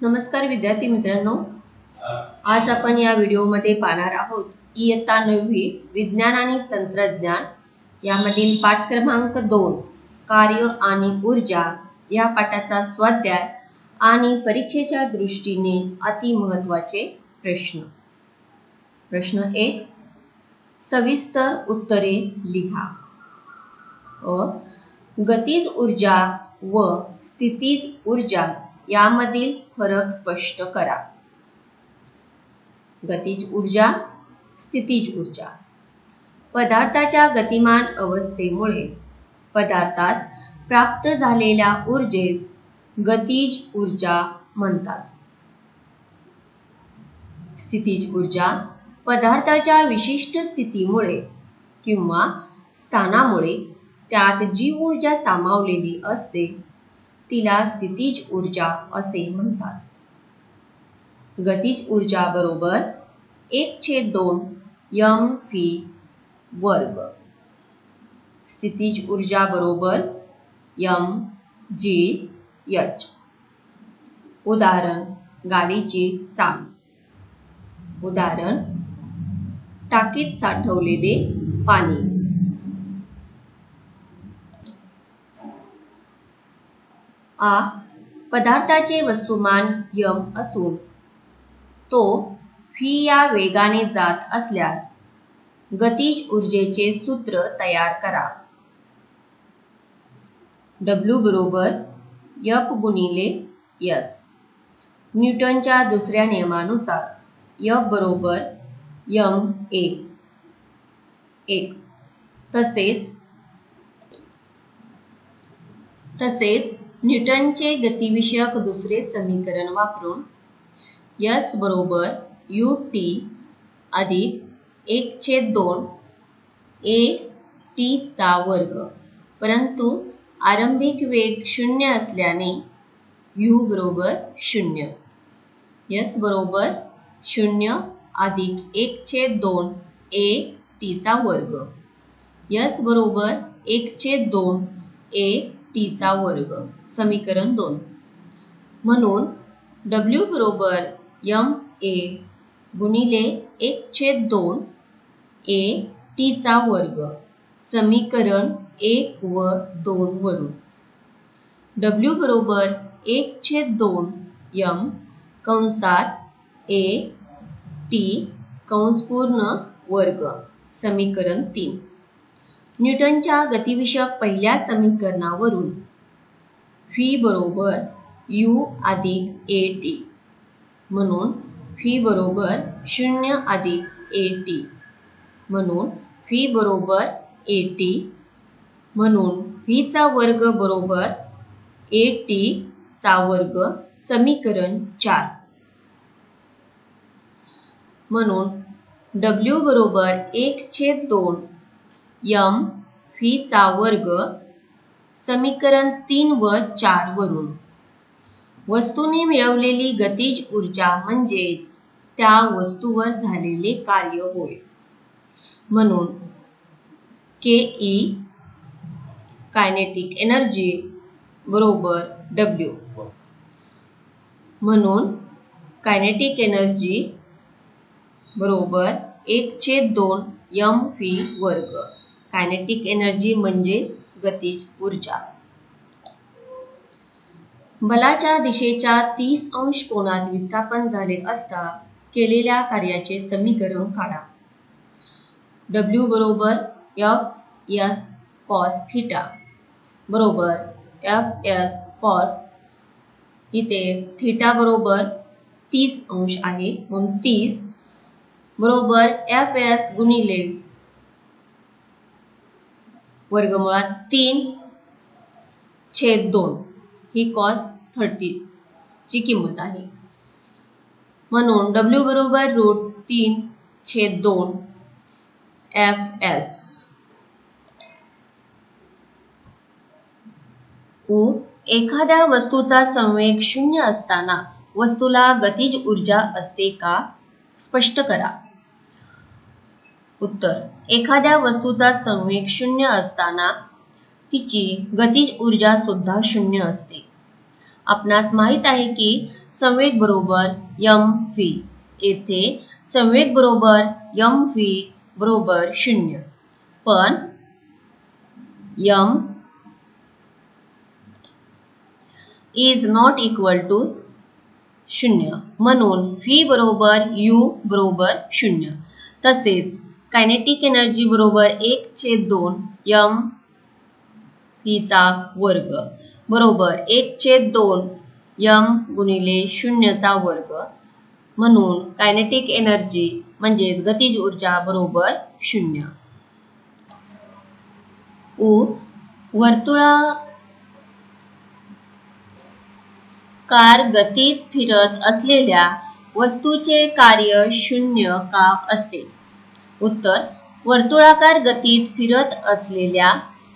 नमस्कार विद्यार्थी मित्रांनो. आज आपण या व्हिडिओमध्ये पाहणार आहोत इयत्ता नववी विज्ञान आणि तंत्रज्ञान यामधील पाठ क्रमांक दोन कार्य आणि ऊर्जा या पाठाचा स्वाध्याय आणि परीक्षेच्या दृष्टीने अतिमहत्वाचे प्रश्न. प्रश्न एक सविस्तर उत्तरे लिहा. अ गतीज ऊर्जा व स्थितीज ऊर्जा यामधील फरक स्पष्ट करा. गतिज ऊर्जा स्थितीज ऊर्जा. पदार्थाच्या गतिमान अवस्थेमुळे पदार्थास प्राप्त झालेल्या ऊर्जेस गतिज ऊर्जा म्हणतात. स्थितीज ऊर्जा पदार्थाच्या विशिष्ट स्थितीमुळे किंवा स्थानामुळे त्यात जी ऊर्जा सामावलेली असते तिला स्थितीज ऊर्जा असे म्हणतात. गतीज ऊर्जा बरोबर एक छेद दोन यम फी वर्ग. स्थितीज ऊर्जा बरोबर यम जी यच उदाहरण गाडीची चाल. उदाहरण टाकीत साठवलेले पाणी. हा पदार्थाचे वस्तुमान यम असून तो फी या वेगाने जात असल्यास गतीज ऊर्जेचे सूत्र तयार करा. डब्ल्यू बरोबर यप गुणिले यस न्यूटनच्या दुसऱ्या नियमानुसार यप बरोबर यम ए एक. तसेच तसेच न्यूटनचे गतिविषयक दुसरे समीकरण वापरून यस बरोबर यू टी अधिक एक छेद दोन ए टीचा वर्ग. परंतु आरंभिक वेग शून्य असल्याने यू बरोबर शून्य. यस बरोबर शून्य अधिक एक छेद दोन ए टीचा वर्ग. यस बरोबर एक छेद दोन ए टीचा वर्ग समीकरण दोन. म्हणून डब्ल्यू बरोबर यम ए गुणिले एक छेद दोन ए टीचा वर्ग समीकरण एक व दोन वरून. डब्ल्यू बरोबर एक छेद दोन यम कंसात ए टी कंस पूर्ण वर्ग समीकरण तीन. न्यूटनच्या गतिविषयक पहिल्या समीकरणावरून. फी बरोबर यू अधिक ए टी म्हणून फी बरोबर शून्य अधिक ए टी म्हणून फी बरोबर ए टी म्हणून व्हीचा वर्ग बरोबर ए टीचा वर्ग समीकरण चार. म्हणून डब्ल्यू बरोबर एक छेद दोन यम व्हीचा वर्ग समीकरण तीन व चार वरून. वस्तूने मिळवलेली गतिज ऊर्जा म्हणजेच त्या वस्तूवर झालेले कार्य होय. म्हणून के ई कायनेटिक एनर्जी बरोबर डब्ल्यू म्हणून कायनेटिक एनर्जी बरोबर एक छेद दोन यम व्ही वर्ग. कायनेटिक एनर्जी म्हणजे गतिज ऊर्जा. बलाच्या दिशेच्या तीस अंश कोणात विस्थापन झाले असता केलेल्या कार्याचे समीकरण काढा. डब्ल्यू बरोबर एफ एस कॉस थिटा बरोबर एफ एस कॉस इथे थिटा बरोबर तीस अंश आहे. म्हणून तीस बरोबर एफ एस गुणिले वर्गमुळात तीन छेद दोन. ही कॉस थर्टी ची किंमत आहे. म्हणून डब्ल्यू बरोबर रूट तीन छेद दोन एफ एस उ एखाद्या वस्तूचा संवेग शून्य असताना वस्तूला गतीज ऊर्जा असते का? स्पष्ट करा. उत्तर. एखाद्या वस्तूचा संवेग शून्य असताना तिची गतीज ऊर्जा सुद्धा शून्य असते. आपणास माहीत आहे की संवेग बरोबर यम व्ही येथे संवेग बरोबर यम व्ही बरोबर शून्य. पण M is not equal to शून्य. म्हणून व्ही बरोबर यू बरोबर शून्य. तसेच कायनेटिक एनर्जी बरोबर एक छेद दोन यम पीचा वर्ग. बरोबर एक छेद दोन यम गुणिले शून्यचा वर्ग. म्हणून कायनेटिक एनर्जी म्हणजेच गतिज ऊर्जा बरोबर शून्य. उ वर्तुळा कार गतीत फिरत असलेल्या वस्तूचे कार्य शून्य का असते उत्तर वर्तुळाकार गतीत फिरत असलेल्या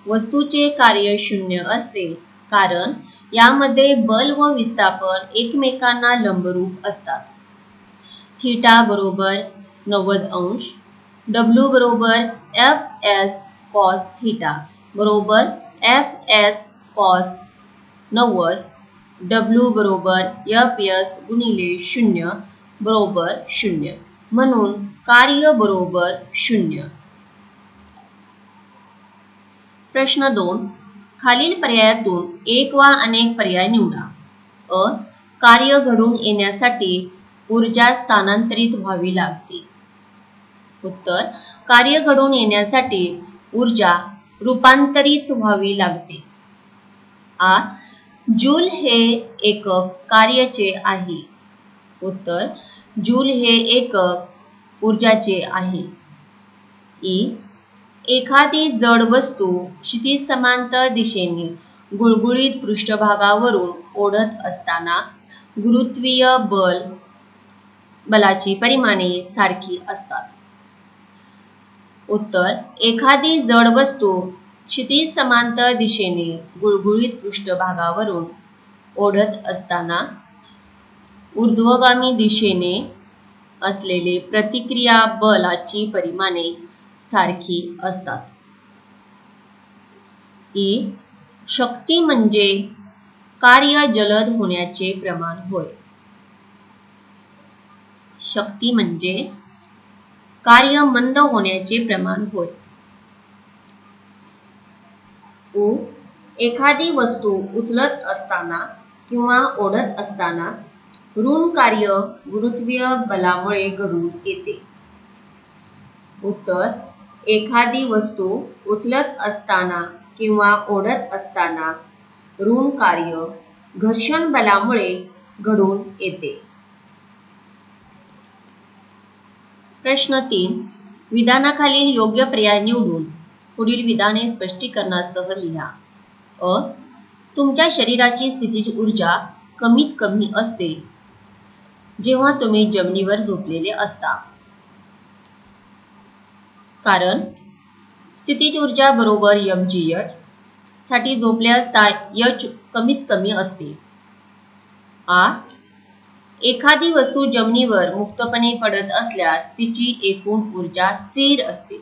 वस्तूचे कार्य शून्य असते कारण यामध्ये बल व विस्थापन एकमेकांना लंबरूप असतात. थीटा बरोबर नव्वद अंश डब्ल्यू बरोबर एफ एस कॉस थीटा बरोबर एफ एस कॉस नव्वद डब्ल्यू बरोबर एफ एस गुणिले शून्य बरोबर शून्य. म्हणून कार्य बरोबर शून्य. प्रश्न दोन. खालील पर्यायातून एक वा अनेक पर्याय निवडा. अ. कार्य घडून येण्यासाठी ऊर्जा स्थानांतरित व्हावी लागते. उत्तर. कार्य घडून येण्यासाठी ऊर्जा रूपांतरित व्हावी लागते. आ. जूल हे एकक कार्याचे आहे. उत्तर. जूल हे एकक ऊर्जाचे आहे. ई एखादी जड वस्तू क्षितिज समांतर दिशेने गुळगुळीत पृष्ठभागावरून ओढत असताना गुरुत्वीय बल बलाची परिमाणे सारखी असतात. उत्तर एखादी जड वस्तू क्षितिज समांतर दिशेने गुळगुळीत पृष्ठभागावरून ओढत असताना ऊर्ध्वगामी दिशेने असलेले प्रतिक्रिया बलाची परिमाणे सारखी असतात. ए शक्ती म्हणजे कार्य जलद होण्याचे प्रमाण होय. शक्ती म्हणजे कार्य मंद होण्याचे प्रमाण होय. उ. एखादी वस्तू उचलत असताना किंवा ओढत असताना ऋण कार्य गुरुत्वीय बलामुळे घडून येते. उत्तर एखादी वस्तू उचलत असताना किंवा ओढत असताना ऋण कार्य घर्षण बलामुळे घडून येते. प्रश्न तीन विधानाखालील योग्य पर्याय निवडून पुढील विधाने स्पष्टीकरणासह लिहा. अ तुमच्या शरीराची स्थितीज ऊर्जा कमीत कमी असते. जेव्हा तुम्ही जमिनीवर झोपलेले असता. कारण स्थितीज ऊर्जा बरोबर यम जी एच साठी झोपले असता यच कमीत कमी असते. आ एखादी वस्तू जमिनीवर मुक्तपणे पडत असल्यास तिची एकूण ऊर्जा स्थिर असते.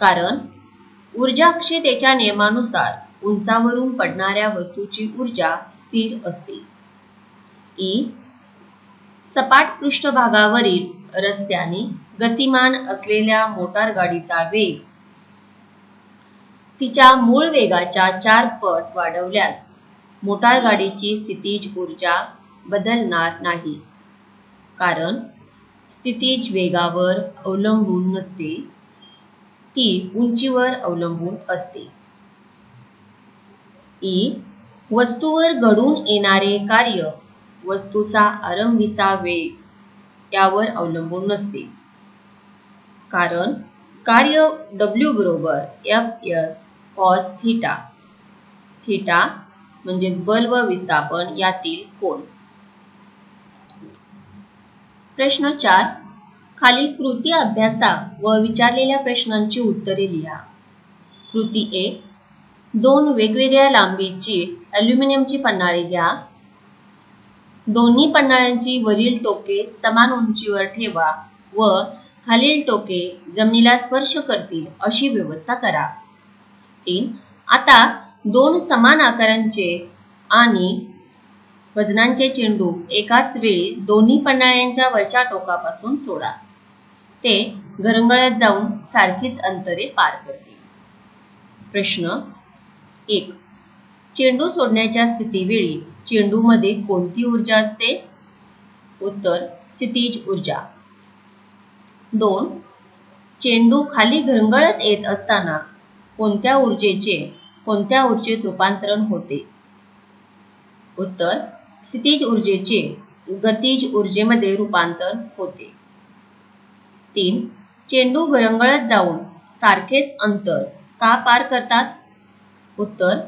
कारण ऊर्जा क्षमतेच्या नियमानुसार उंचावरून पडणाऱ्या वस्तूची ऊर्जा स्थिर असते. ई सपाट पृष्ठभागावरील रस्त्याने गतिमान असलेल्या मोटार गाडीचा वेग तिच्या मूळ वेगाच्या चार पट वाढवल्यास मोटार गाडीची स्थितीज ऊर्जा बदलणार नाही. कारण स्थितीज वेगावर अवलंबून नसते ती उंचीवर अवलंबून असते. ई. वस्तूवर घडून येणारे कार्य वस्तूचा आरंभीचा वेग यावर अवलंबून नसते. कारण कार्य डब्ल्यू बरोबर F S cos theta theta म्हणजे बल व विस्थापन यातील कोण प्रश्न चार. खालील कृती अभ्यासा व विचारलेल्या प्रश्नांची उत्तरे लिहा. कृती एक. दोन वेगवेगळ्या लांबीची अल्युमिनियमची पन्हाळी घ्या. दोन्ही पन्हाळ्यांची वरील टोके समान उंचीवर ठेवा व खालील टोके जमिनीला स्पर्श करतील अशी व्यवस्था करा. तीन आता दोन समान आकारांचे आणि वजनांचे चेंडू एकाच वेळी दोन्ही पन्हाळ्यांच्या वरच्या टोकापासून सोडा. ते घरंगळत जाऊन सारखीच अंतरे पार करतील. प्रश्न एक चेंडू सोडण्याच्या स्थितीवेळी चेंडूमध्ये कोणती ऊर्जा असते? उत्तर स्थितीज ऊर्जा. दोन चेंडू खाली घरंगळत येत असताना कोणत्या ऊर्जेचे कोणत्या ऊर्जेत रूपांतरण होते? उत्तर स्थितीज ऊर्जेचे गतीज ऊर्जेमध्ये रूपांतर होते. तीन चेंडू घरंगळत जाऊन सारखेच अंतर का पार करतात? उत्तर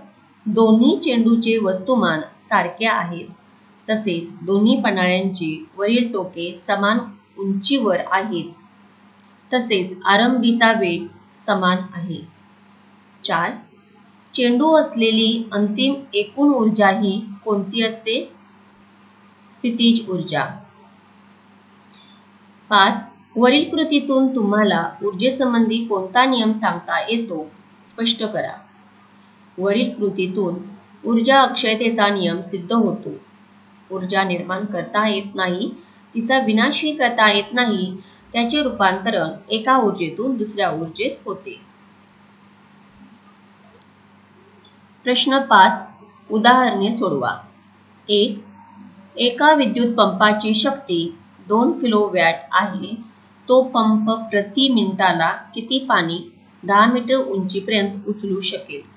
दोन्ही चेंडूचे वस्तुमान सारखे आहेत. तसेच दोन्ही पणाळ्यांची वरील टोके समान उंचीवर आहेत. तसेच आरंभीचा वेग समान आहे. चार. चेंडू असलेली अंतिम एकूण ऊर्जा ही कोणती असते? स्थितीज ऊर्जा. पाच. वरील कृतीतून तुम्हाला ऊर्जेसंबंधी कोणता नियम सांगता येतो? स्पष्ट करा. वरील कृतीतून ऊर्जा अक्षयतेचा नियम सिद्ध होतो. ऊर्जा निर्माण करता येत नाही तिचा विनाशही करता येत नाही त्याचे रूपांतरण एका ऊर्जेतून दुसऱ्या ऊर्जेत होते. प्रश्न पाच उदाहरणे सोडवा. एक एका विद्युत पंपाची शक्ती दोन किलो वॅट आहे. तो पंप प्रति मिनिटाला किती पाणी दहा मीटर उंचीपर्यंत उचलू शकेल?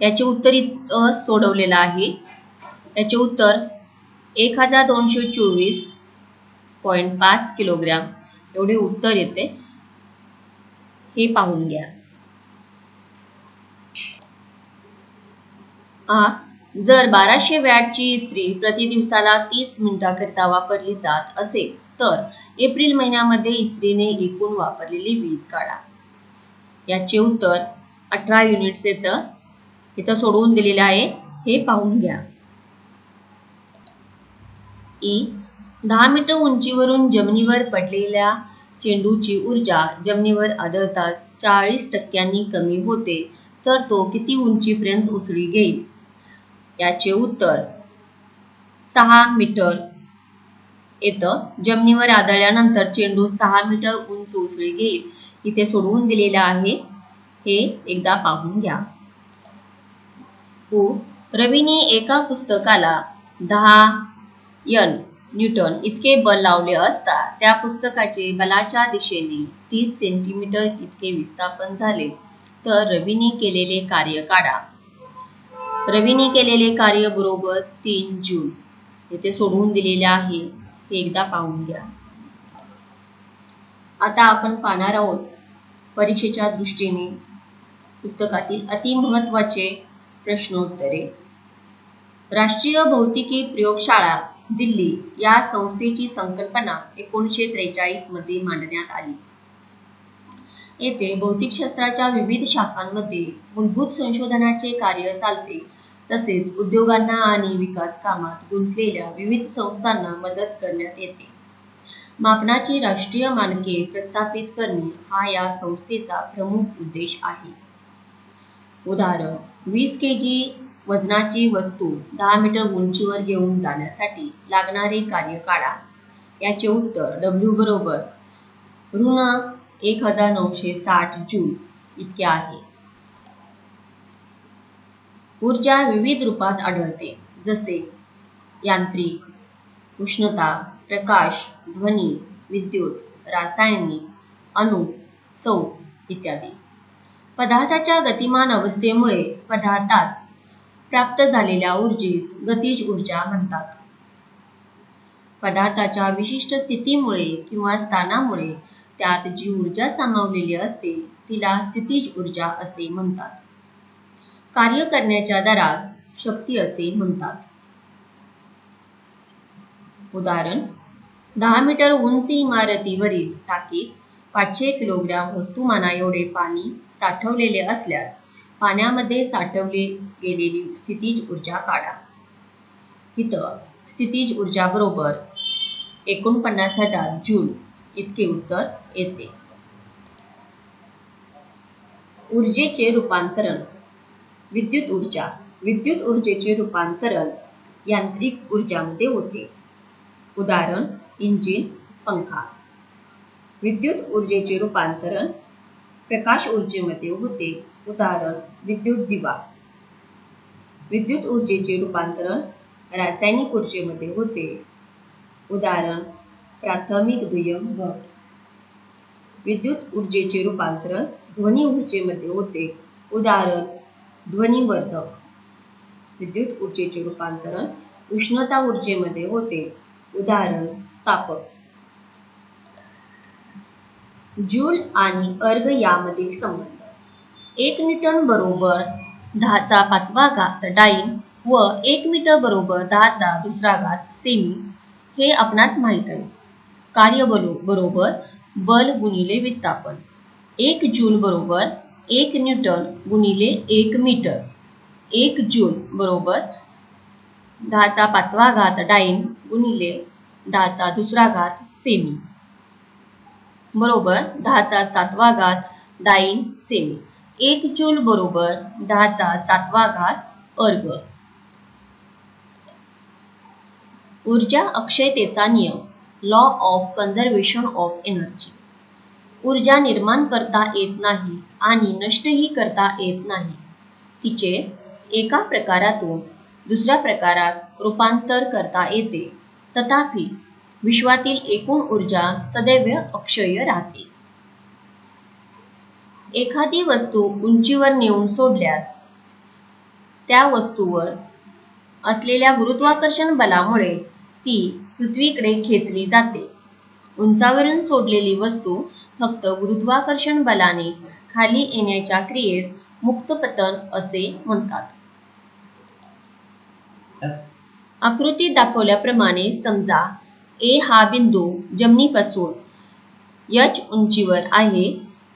याचे उत्तर इथं सोडवलेलं आहे. याचे उत्तर एक हजार दोनशे चोवीस पॉईंट पाच किलोग्रॅम. एवढे उत्तर येते. हे पाहून घ्या. आ जर बाराशे वॅटची इस्त्री प्रति दिवसाला तीस मिनिटाकरिता वापरली जात असेल तर एप्रिल महिन्यामध्ये इस्त्रीने एकूण वापरलेली वीज काढा. याचे उत्तर अठरा युनिट्स येतं. इथं सोडवून दिलेलं आहे. हे पाहून घ्या. ई. दहा मीटर उंचीवरून जमिनीवर पडलेल्या चेंडूची ऊर्जा जमिनीवर आदळतात चाळीस टक्क्यांनी कमी होते तर तो किती उंचीपर्यंत उसळी घेईल? याचे उत्तर सहा मीटर. येतं जमिनीवर आदळल्यानंतर चेंडू सहा मीटर उंच उसळी घेईल. इथे सोडवून दिलेलं आहे. हे एकदा पाहून घ्या. उ रवीने एका पुस्तकाला दहा यन न्यूटन इतके बल लावले असता त्या पुस्तकाचे बलाच्या दिशेने तीस सेंटीमीटर इतके विस्थापन झाले. तर रवीने केलेले कार्य काढा. रवीने केलेले कार्य बरोबर तीन जून. येथे सोडवून दिलेले आहे. हे एकदा पाहून घ्या. आता आपण पाहणार आहोत परीक्षेच्या दृष्टीने पुस्तकातील अतिमहत्वाचे प्रश्नोत्तरे राष्ट्रीय भौतिकी प्रयोगशाळा दिल्ली या संस्थेची संकल्पना एकोणीसशे त्रेचाळीसमध्ये मांडण्यात आली. येथे भौतिकशास्त्राच्या विविध शाखांमध्ये मूलभूत संशोधनाचे कार्य चालते. तसेच उद्योगांना आणि विकास कामात गुंतलेल्या विविध संस्थांना मदत करण्यात येते. मापनाची राष्ट्रीय मानके प्रस्थापित करणे हा या संस्थेचा प्रमुख उद्देश आहे. उदाहरण वीस के जी वजनाची वस्तू दहा मीटर उंचीवर घेऊन जाण्यासाठी लागणारे कार्य काढा याचे उत्तर डब्ल्यू बरोबर ऋण एक हजार नऊशे साठ जूल इतके आहे. ऊर्जा विविध रूपात आढळते जसे यांत्रिक उष्णता प्रकाश ध्वनी विद्युत रासायनिक अणु सौ इत्यादी. पदार्थाच्या गतिमान अवस्थेमुळे पदार्थास प्राप्त झालेल्या ऊर्जेस गतिज ऊर्जा म्हणतात. पदार्थाच्या विशिष्ट स्थितीमुळे किंवा स्थानामुळे त्यात जी ऊर्जा सामावलेली असते तिला स्थितीज ऊर्जा असे म्हणतात. कार्य करण्याच्या दरास शक्ती असे म्हणतात. उदाहरण दहा मीटर उंच इमारतीवरील टाकीत पाचशे किलोग्रॅम वस्तुमाना एवढे पाणी साठवलेले असल्यास पाण्यामध्ये साठवली गेलेली स्थितीज ऊर्जा काढा. इथं स्थितीज ऊर्जा बरोबर एकोणपन्नास हजार जूल इतके उत्तर येते. ऊर्जेचे रूपांतरण. विद्युत ऊर्जा. विद्युत ऊर्जेचे रूपांतरण यांत्रिक ऊर्जामध्ये होते. उदाहरण इंजिन पंखा. विद्युत ऊर्जेचे रूपांतरण प्रकाश ऊर्जेमध्ये होते. उदाहरण विद्युत दिवा. विद्युत ऊर्जेचे रूपांतरण रासायनिक ऊर्जेमध्ये होते. उदाहरण प्राथमिक दुय्यम घट. विद्युत ऊर्जेचे रूपांतरण ध्वनी ऊर्जेमध्ये होते. उदाहरण ध्वनिवर्धक. विद्युत ऊर्जेचे रूपांतरण उष्णता ऊर्जेमध्ये होते. उदाहरण तापक. जूल आणि अर्ग यामधील संबंध. एक न्यूटन बरोबर दहाचा पाचवा घात डाईन व एक मीटर बरोबर दहाचा दुसरा घात सेमी हे आपणास माहीत आहे. कार्यबलो बरोबर बल गुणिले विस्थापन. एक जूल बरोबर एक न्यूटन गुणिले एक मीटर. एक जूल बरोबर दहाचा पाचवा घात डाईन गुणिले दहाचा दुसरा घात सेमी बरोबर दहाचा सातवा घात डाईन सेमी. एक जूल बरोबर दहाचा सातवा घात अर्ग. ऊर्जा अक्षयतेचा नियम. Law of conservation of energy ऊर्जा निर्माण करता येत नाही आणि नष्टही करता येत नाही. तिचे एका प्रकारातून दुसऱ्या प्रकारात रूपांतर करता येते. तथापि विश्वातील एकूण ऊर्जा सदैव अक्षय राहते. एखादी वस्तू उंचीवर नेऊन सोडल्यास त्या वस्तूवर असलेल्या गुरुत्वाकर्षण बलामुळे ती पृथ्वीकडे खेचली जाते. उंचावरून सोडलेली वस्तू फक्त गुरुत्वाकर्षण बलाने खाली येण्याच्या क्रियेस मुक्तपतन असे म्हणतात. आकृतीत दाखवल्याप्रमाणे समजा ए हा बिंदू जमिनीपासून यच उंचीवर आहे.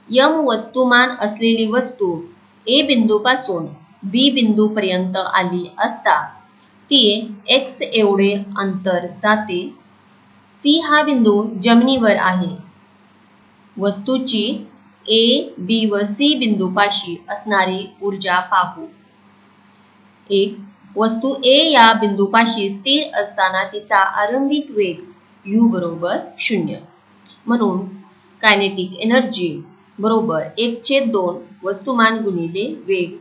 यम वस्तुमान असलेली वस्तू ए बिंदूपासून बी बिंदूपर्यंत आली असता ती एक्स एवढे अंतर जाते. सी हा बिंदू जमिनीवर आहे. वस्तूची ए बी व सी बिंदूपाशी असणारी ऊर्जा पाहू. एक वस्तू ए या बिंदूपाशी स्थिर असताना तिचा आरंभिक वेग यू बरोबर शून्य. म्हणून कायनेटिक एनर्जी बरोबर एक छेद दोन वस्तुमान गुणिले वेग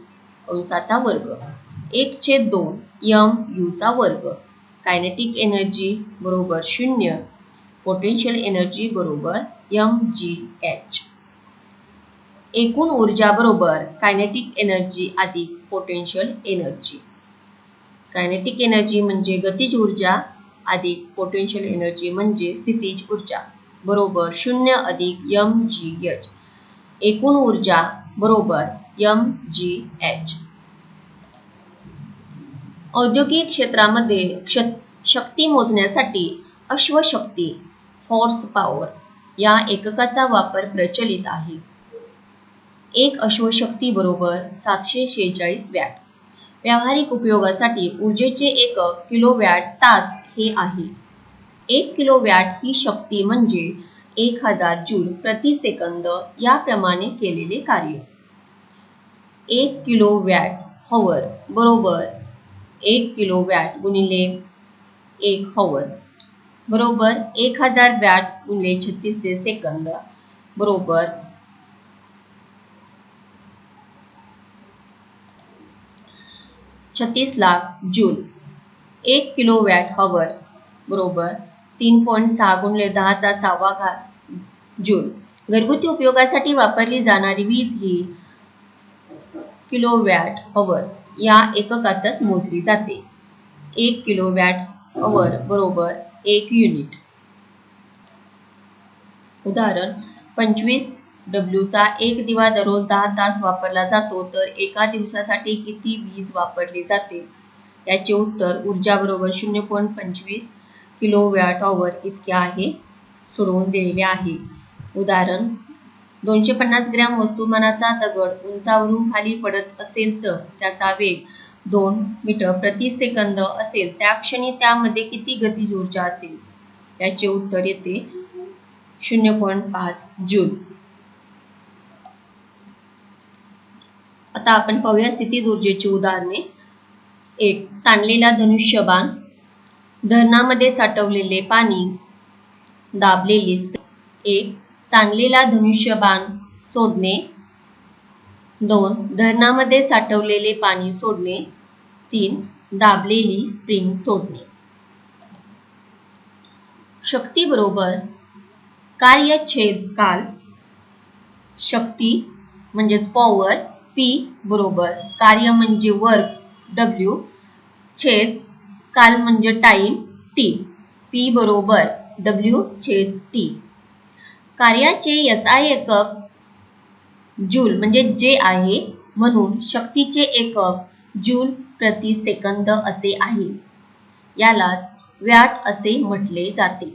अंशाचा वर्ग. एक छेद दोन यम यूचा वर्ग. कायनेटिक एनर्जी बरोबर शून्य. पोटेन्शियल एनर्जी बरोबर यम जी एच. एकूण ऊर्जा बरोबर कायनेटिक एनर्जी अधिक पोटेन्शियल एनर्जी. कायनेटिक एनर्जी म्हणजे गतिज ऊर्जा अधिक पोटेन्शियल एनर्जी म्हणजे स्थितीज ऊर्जा बरोबर शून्य अधिक यम जी एच एकूण ऊर्जा बरोबर यम जी एच औद्योगिक क्षेत्रामध्ये क्ष शक्ती मोजण्यासाठी अश्वशक्ती फोर्स पॉवर या एककाचा वापर प्रचलित आहे. एक अश्वशक्ती बरोबर सातशे शेहेचाळीस वॅट व्यावहारिक उपयोगासाठी ऊर्जेचे एकक किलोवॅट तास हे आहे. एक किलोवॅट ही शक्ती म्हणजे एक हजार जूल प्रति सेकंद याप्रमाणे केलेले कार्य. एक किलो वॅट हॉवर बरोबर एक किलो वॅट गुणिले एक हॉवर बरोबर एक हजार वॅट गुणिले छत्तीसशे सेकंद बरोबर छत्तीस लाख जूल. एक किलो वॅट हवर बरोबर तीन पॉईंट सहा गुणले दहाचा सहावा घात जूल. घरगुती उपयोगासाठी वापरली जाणारी वीज ही किलो वॅट हवर या एककातच मोजली जाते. एक किलो वॅट हवर बरोबर एक युनिट. उदाहरण पंचवीस डब्ल्यूचा एक दिवा दररोज दहा तास वापरला जातो तर एका दिवसासाठी किती वीज वापरली जाते? याचे उत्तर ऊर्जा बरोबर शून्य पॉईंट पंचवीस किलो वॅट ऑवर इतके आहे सोडवून दिलेले आहे. उदाहरण दोनशे पन्नास ग्रॅम वस्तुमानाचा दगड उंचावरून खाली पडत असेल तर त्याचा वेग दोन मीटर प्रति सेकंद असेल त्या क्षणी त्यामध्ये किती गतिज ऊर्जा असेल? याचे उत्तर येते शून्य पॉईंट पाच जून आता आपण पाहूया स्थितीज ऊर्जेची उदाहरणे. एक ताणलेला धनुष्यबाण. धरणामध्ये साठवलेले पाणी दाबलेली एक ताणलेला धनुष्यबाण सोडणे. दोन धरणामध्ये साठवलेले पाणी सोडणे. तीन दाबलेली स्प्रिंग सोडणे. शक्ती बरोबर कार्य छेद काल. शक्ती म्हणजेच पॉवर पी बरोबर. कार्य म्हणजे वर्क डब्ल्यू छेद काल म्हणजे टाईम टी पी बरोबर डब्ल्यू छेद टी कार्याचे एस आय एकक जूल म्हणजे जे आहे म्हणून शक्तीचे एकक जूल प्रति सेकंद असे आहे. यालाच व्याट असे म्हटले जाते.